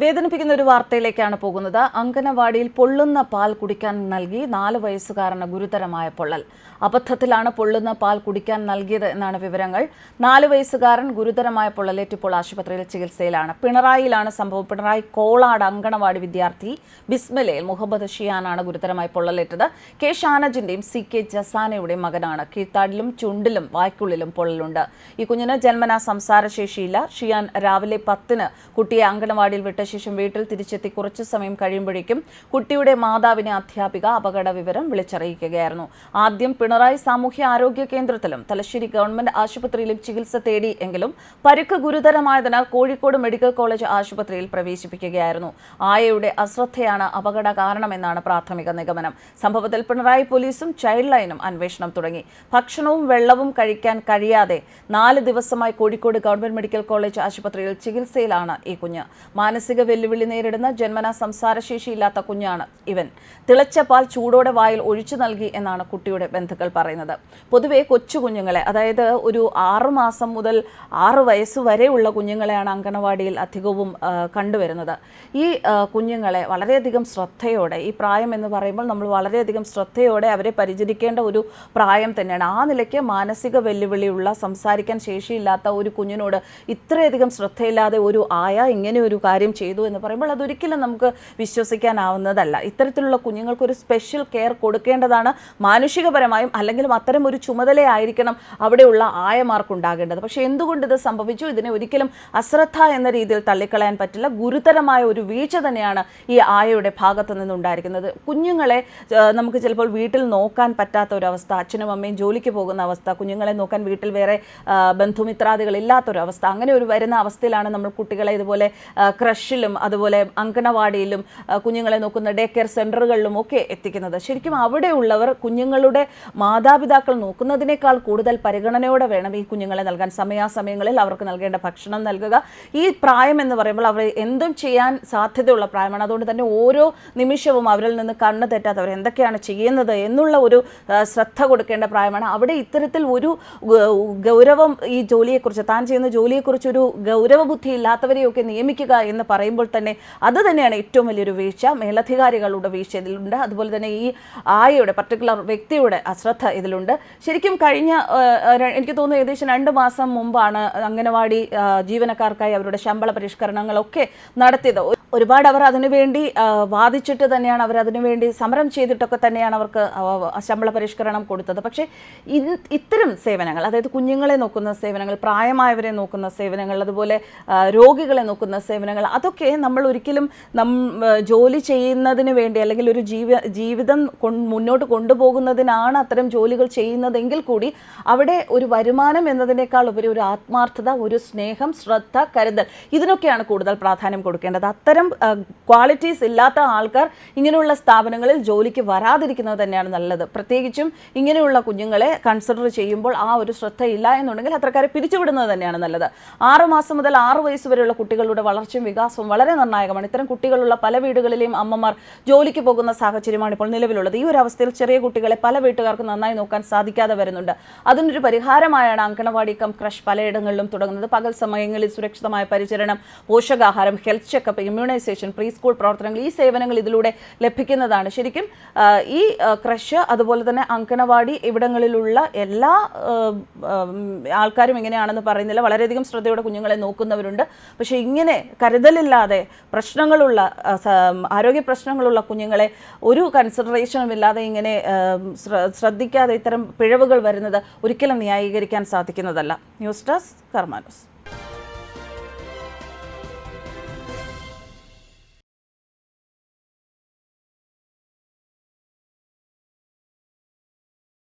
വേദനിപ്പിക്കുന്ന ഒരു വാർത്തയിലേക്കാണ് പോകുന്നത്. അങ്കനവാടിയിൽ പൊള്ളുന്ന പാൽ കുടിക്കാൻ നൽകി നാല് വയസ്സുകാരന് ഗുരുതരമായ പൊള്ളൽ. അബദ്ധത്തിലാണ് പൊള്ളുന്ന പാൽ കുടിക്കാൻ നൽകിയത് എന്നാണ് വിവരങ്ങൾ. നാല് വയസ്സുകാരൻ ഗുരുതരമായ പൊള്ളലേറ്റിപ്പോൾ ആശുപത്രിയിൽ ചികിത്സയിലാണ്. പിണറായിയിലാണ് സംഭവം. പിണറായി കോളാട് അങ്കണവാടി വിദ്യാർത്ഥി ബിസ്മലയിൽ മുഹമ്മദ് ഷിയാനാണ് ഗുരുതരമായി പൊള്ളലേറ്റത്. കെ ഷാനജിന്റെയും സി കെ ജസാനയുടെയും മകനാണ്. കീഴ്ത്താടിലും ചുണ്ടിലും വായ്ക്കുള്ളിലും പൊള്ളലുണ്ട്. ഈ കുഞ്ഞിന് ജന്മനാ സംസാരശേഷിയില്ല. ഷിയാൻ രാവിലെ പത്തിന് കുട്ടിയെ അങ്കണവാടിയിൽ വിട്ട ശേഷം വീട്ടിൽ തിരിച്ചെത്തി കുറച്ചു സമയം കഴിയുമ്പോഴേക്കും കുട്ടിയുടെ മാതാവിനെ അധ്യാപിക അപകട വിവരം വിളിച്ചറിയിക്കുകയായിരുന്നു. ആദ്യം പിണറായി സാമൂഹ്യ ആരോഗ്യ കേന്ദ്രത്തിലും തലശ്ശേരി ഗവൺമെന്റ് ആശുപത്രിയിലും ചികിത്സ തേടി എങ്കിലും പരുക്ക് ഗുരുതരമായതിനാൽ കോഴിക്കോട് മെഡിക്കൽ കോളേജ് ആശുപത്രിയിൽ പ്രവേശിപ്പിക്കുകയായിരുന്നു. ആയയുടെ അശ്രദ്ധയാണ് അപകട കാരണമെന്നാണ് പ്രാഥമിക നിഗമനം. സംഭവത്തിൽ പിണറായി പോലീസും ചൈൽഡ് ലൈനും അന്വേഷണം തുടങ്ങി. ഭക്ഷണവും വെള്ളവും കഴിക്കാൻ കഴിയാതെ നാല് ദിവസമായി കോഴിക്കോട് ഗവൺമെന്റ് മെഡിക്കൽ കോളേജ് ആശുപത്രിയിൽ ചികിത്സയിലാണ് ഈ കുഞ്ഞ്. മാനസിക വെല്ലുവിളി നേരിടുന്ന ജന്മന സംസാരശേഷിയില്ലാത്ത കുഞ്ഞാണ് ഇവൻ. തിളച്ച പാൽ ചൂടോടെ വായിൽ ഒഴിച്ചു നൽകി എന്നാണ് കുട്ടിയുടെ ബന്ധുക്കൾ പറയുന്നത്. പൊതുവെ കൊച്ചു കുഞ്ഞുങ്ങളെ അതായത് ഒരു ആറു മാസം മുതൽ ആറ് വയസ്സ് വരെയുള്ള കുഞ്ഞുങ്ങളെയാണ് അങ്കണവാടിയിൽ അധികവും കണ്ടുവരുന്നത്. ഈ കുഞ്ഞുങ്ങളെ വളരെയധികം ശ്രദ്ധയോടെ ഈ പ്രായം എന്ന് പറയുമ്പോൾ നമ്മൾ വളരെയധികം ശ്രദ്ധയോടെ അവരെ പരിചരിക്കേണ്ട ഒരു പ്രായം തന്നെയാണ്. ആ നിലയ്ക്ക് മാനസിക വെല്ലുവിളിയുള്ള സംസാരിക്കാൻ ശേഷിയില്ലാത്ത ഒരു കുഞ്ഞിനോട് ഇത്രയധികം ശ്രദ്ധയില്ലാതെ ഒരു ആയ ഇങ്ങനെ ഒരു കാര്യം ചെയ്തു എന്ന് പറയുമ്പോൾ അതൊരിക്കലും നമുക്ക് വിശ്വസിക്കാനാവുന്നതല്ല. ഇത്തരത്തിലുള്ള കുഞ്ഞുങ്ങൾക്ക് ഒരു സ്പെഷ്യൽ കെയർ കൊടുക്കേണ്ടതാണ് മാനുഷികപരമായും അല്ലെങ്കിലും അത്തരം ഒരു ചുമതലയായിരിക്കണം അവിടെയുള്ള ആയമാർക്കുണ്ടാകേണ്ടത്. പക്ഷേ എന്തുകൊണ്ട് ഇത് സംഭവിച്ചു? ഇതിനെ ഒരിക്കലും അശ്രദ്ധ എന്ന രീതിയിൽ തള്ളിക്കളയാൻ പറ്റില്ല. ഗുരുതരമായ ഒരു വീഴ്ച തന്നെയാണ് ഈ ആയയുടെ ഭാഗത്തു നിന്നുണ്ടായിരിക്കുന്നത്. കുഞ്ഞുങ്ങളെ നമുക്ക് ചിലപ്പോൾ വീട്ടിൽ നോക്കാൻ പറ്റാത്ത ഒരു അവസ്ഥ അച്ഛനും അമ്മയും ജോലിക്ക് പോകുന്ന അവസ്ഥ കുഞ്ഞുങ്ങളെ നോക്കാൻ വീട്ടിൽ വേറെ ബന്ധുമിത്രാദികൾ ഇല്ലാത്തൊരവസ്ഥ അങ്ങനെ ഒരു വരുന്ന അവസ്ഥയിലാണ് നമ്മൾ കുട്ടികളെ ഇതുപോലെ ആ, ക്രഷിലും അതുപോലെ അങ്കണവാടിയിലും കുഞ്ഞുങ്ങളെ നോക്കുന്ന ഡേ കെയർ സെന്ററുകളിലും ഒക്കെ എത്തിക്കുന്നത്. ശരിക്കും അവിടെയുള്ളവർ കുഞ്ഞുങ്ങളുടെ മാതാപിതാക്കൾ നോക്കുന്നതിനേക്കാൾ കൂടുതൽ പരിഗണനയോടെ വേണം ഈ കുഞ്ഞുങ്ങളെ നൽകാൻ. സമയാസമയങ്ങളിൽ അവർക്ക് നൽകേണ്ട ഭക്ഷണം നൽകുക. ഈ പ്രായം എന്ന് പറയുമ്പോൾ അവർ എന്തും ചെയ്യാൻ സാധ്യതയുള്ള പ്രായമാണ്. അതുകൊണ്ട് തന്നെ ഓരോ നിമിഷവും അവരിൽ നിന്ന് കണ്ണ് തെറ്റാത്തവർ എന്തൊക്കെയാണ് ചെയ്യുന്നത് എന്നുള്ള ഒരു ശ്രദ്ധ കൊടുക്കേണ്ട പ്രായമാണ്. അവിടെ ഇത്തരത്തിൽ ഒരു ഗൗരവം ഈ ജോലിയെക്കുറിച്ച് താൻ ചെയ്യുന്ന ജോലിയെക്കുറിച്ച് ഒരു ഗൗരവ ബുദ്ധി ഇല്ലാത്തവരെയൊക്കെ നിയമിക്കുക എന്ന് പറയുമ്പോൾ തന്നെ അത് തന്നെയാണ് ഏറ്റവും വലിയൊരു വീഴ്ച. മേലധികാരികളുടെ വീഴ്ച ഇതിലുണ്ട്. അതുപോലെ തന്നെ ഈ ആയയുടെ പർട്ടിക്കുലർ വ്യക്തിയുടെ അശ്രദ്ധ ഇതിലുണ്ട്. ശരിക്കും കഴിഞ്ഞ എനിക്ക് തോന്നുന്നു ഏകദേശം രണ്ട് മാസം മുമ്പാണ് അംഗനവാടി ജീവനക്കാർക്കായി അവരുടെ ശമ്പള പരിഷ്കരണങ്ങളൊക്കെ നടത്തിയത്. ഒരുപാട് അവർ അതിനുവേണ്ടി വാദിച്ചിട്ട് തന്നെയാണ് അവർ അതിനുവേണ്ടി സമരം ചെയ്തിട്ടൊക്കെ തന്നെയാണ് അവർക്ക് ശമ്പള പരിഷ്കരണം കൊടുത്തത്. പക്ഷേ ഇത് ഇത്തരം സേവനങ്ങൾ അതായത് കുഞ്ഞുങ്ങളെ നോക്കുന്ന സേവനങ്ങൾ പ്രായമായവരെ നോക്കുന്ന സേവനങ്ങൾ അതുപോലെ രോഗികളെ നോക്കുന്ന സേവനങ്ങൾ അതൊക്കെ നമ്മൾ ഒരിക്കലും നം ജോലി ചെയ്യുന്നതിന് വേണ്ടി അല്ലെങ്കിൽ ഒരു ജീവ ജീവിതം മുന്നോട്ട് കൊണ്ടുപോകുന്നതിനാണ് അത്തരം ജോലികൾ ചെയ്യുന്നതെങ്കിൽ കൂടി അവിടെ ഒരു വരുമാനം എന്നതിനേക്കാൾ ഉപരി ഒരു ആത്മാർത്ഥത ഒരു സ്നേഹം ശ്രദ്ധ കരുതൽ ഇതിനൊക്കെയാണ് കൂടുതൽ പ്രാധാന്യം കൊടുക്കേണ്ടത്. അത്തരം ക്വാളിറ്റീസ് ഇല്ലാത്ത ആൾക്കാർ ഇങ്ങനെയുള്ള സ്ഥാപനങ്ങളിൽ ജോലിക്ക് വരാതിരിക്കുന്നത് തന്നെയാണ് നല്ലത്. പ്രത്യേകിച്ചും ഇങ്ങനെയുള്ള കുഞ്ഞുങ്ങളെ കൺസിഡർ ചെയ്യുമ്പോൾ ആ ഒരു ശ്രദ്ധ ഇല്ല എന്നുണ്ടെങ്കിൽ അത്രക്കാരെ പിരിച്ചുവിടുന്നത് തന്നെയാണ് നല്ലത്. ആറ് മാസം മുതൽ ആറ് വയസ്സ് വരെയുള്ള കുട്ടികളുടെ വളർച്ചയും വികാസവും വളരെ നിർണായകമാണ്. ഇത്തരം കുട്ടികളുള്ള പല വീടുകളിലെയും അമ്മമാർ ജോലിക്ക് പോകുന്ന സാഹചര്യമാണ് ഇപ്പോൾ നിലവിലുള്ളത്. ഈ ഒരു അവസ്ഥയിൽ ചെറിയ കുട്ടികളെ പല വീട്ടുകാർക്ക് നന്നായി നോക്കാൻ സാധിക്കാതെ വരുന്നുണ്ട്. അതിനൊരു പരിഹാരമായാണ് അങ്കണവാടി കം ക്രഷ് പലയിടങ്ങളിലും തുടങ്ങുന്നത്. പകൽ സമയങ്ങളിൽ സുരക്ഷിതമായ പരിചരണം പോഷകാഹാരം health checkup immunisation pre school പ്രവർത്തനങ്ങൾ ഈ സേവനങ്ങൾ ഇതിലൂടെ ലഭിക്കുന്നതാണ്. ശരിക്കും ഈ ക്രഷ് അതുപോലെ തന്നെ അങ്കണവാടി ഇവിടങ്ങളിലുള്ള എല്ലാ ആൾക്കാരും ഇങ്ങനെയാണെന്ന് പറയുന്നില്ല. വളരെയധികം ശ്രദ്ധയോടെ കുഞ്ഞുങ്ങളെ നോക്കുന്നവരുണ്ട്. പക്ഷേ ഇങ്ങനെ കരുതലില്ലാതെ പ്രശ്നങ്ങളുള്ള ആരോഗ്യ പ്രശ്നങ്ങളുള്ള കുഞ്ഞുങ്ങളെ ഒരു കൺസിഡറേഷനും ഇല്ലാതെ ഇങ്ങനെ ശ്രദ്ധിക്കാതെ ഇത്തരം പിഴവുകൾ വരുന്നത് ഒരിക്കലും ന്യായീകരിക്കാൻ സാധിക്കുന്നതല്ല. News desk കർമാനോസ്